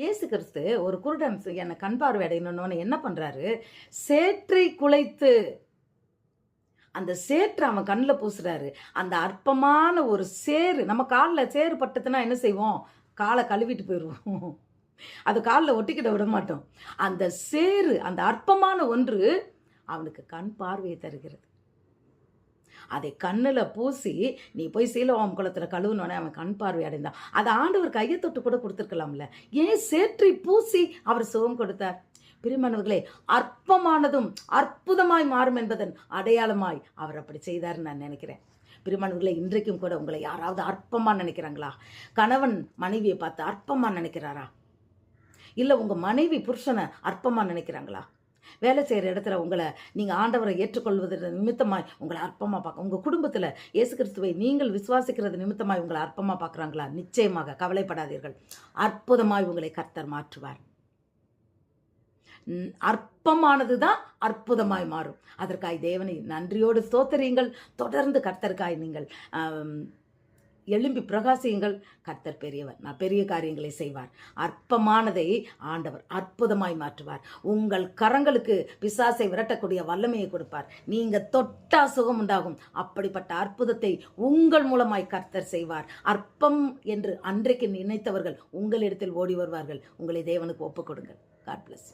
இயேசு கிறிஸ்து ஒரு குருடன் என்னை கண் பார்வை அடையணும்னு என்ன பண்ணுறாரு சேற்றை குலைத்து அந்த சேற்றை அவன் கண்ணில் பூசுறாரு. அந்த அற்பமான ஒரு சேறு நம்ம காலில் சேறு பட்டதுன்னா என்ன செய்வோம்? காலை கழுவிட்டு போயிடுவோம். அது காலில் ஒட்டிக்கிட்ட விட மாட்டோம். அந்த சேறு அந்த அற்பமான ஒன்று அவனுக்கு கண் பார்வையை தருகிறது. அதை கண்ணில் பூசி நீ போய் சீலவாம் குளத்தில் கழுவுனோடனே அவன் கண் பார்வை அடைந்தான். அதை ஆண்டவர் கையை தொட்டு கூட கொடுத்துருக்கலாம்ல. ஏன் சேற்றி பூசி அவர் சுகம் கொடுத்தார்? பிரிமணவர்களே அற்பமானதும் அற்புதமாய் மாறும் என்பதன் அடையாளமாய் அவர் அப்படி செய்தார்னு நான் நினைக்கிறேன். பிரிமணவர்களே இன்றைக்கும் கூட உங்களை யாராவது அற்பமாக நினைக்கிறாங்களா? கணவன் மனைவியை பார்த்து அற்பமாக நினைக்கிறாரா? இல்லை உங்கள் மனைவி புருஷனை அற்பமாக நினைக்கிறாங்களா? வேலை செய்கிற இடத்துல உங்களை நீங்கள் ஆண்டவரை ஏற்றுக்கொள்வது நிமித்தமாய் உங்களை அற்பமாக பார்க்க உங்கள் குடும்பத்தில் இயேசு கிறிஸ்துவை நீங்கள் விசுவாசிக்கிறது நிமித்தமாய் உங்களை அற்பமாக பார்க்குறாங்களா? நிச்சயமாக கவலைப்படாதீர்கள். அற்புதமாய் உங்களை கர்த்தர் மாற்றுவார். அற்பமானது தான் அற்புதமாய் மாறும். அதற்காய் தேவனை நன்றியோடு சோத்தரியுங்கள் தொடர்ந்து கர்த்தருக்காய் நீங்கள் எழும்பி பிரகாசியுங்கள். கர்த்தர் பெரியவர் நான் பெரிய காரியங்களை செய்வார். அற்பமானதை ஆண்டவர் அற்புதமாய் மாற்றுவார். உங்கள் கரங்களுக்கு பிசாசை விரட்டக்கூடிய வல்லமையை கொடுப்பார். நீங்க தொட்டா சுகம் உண்டாகும். அப்படிப்பட்ட அற்புதத்தை உங்கள் மூலமாய் கர்த்தர் செய்வார். அற்பம் என்று அன்றைக்கு நினைத்தவர்கள் உங்களிடத்தில் ஓடி வருவார்கள். உங்களை தேவனுக்கு ஒப்புக் கொடுங்கள். God plus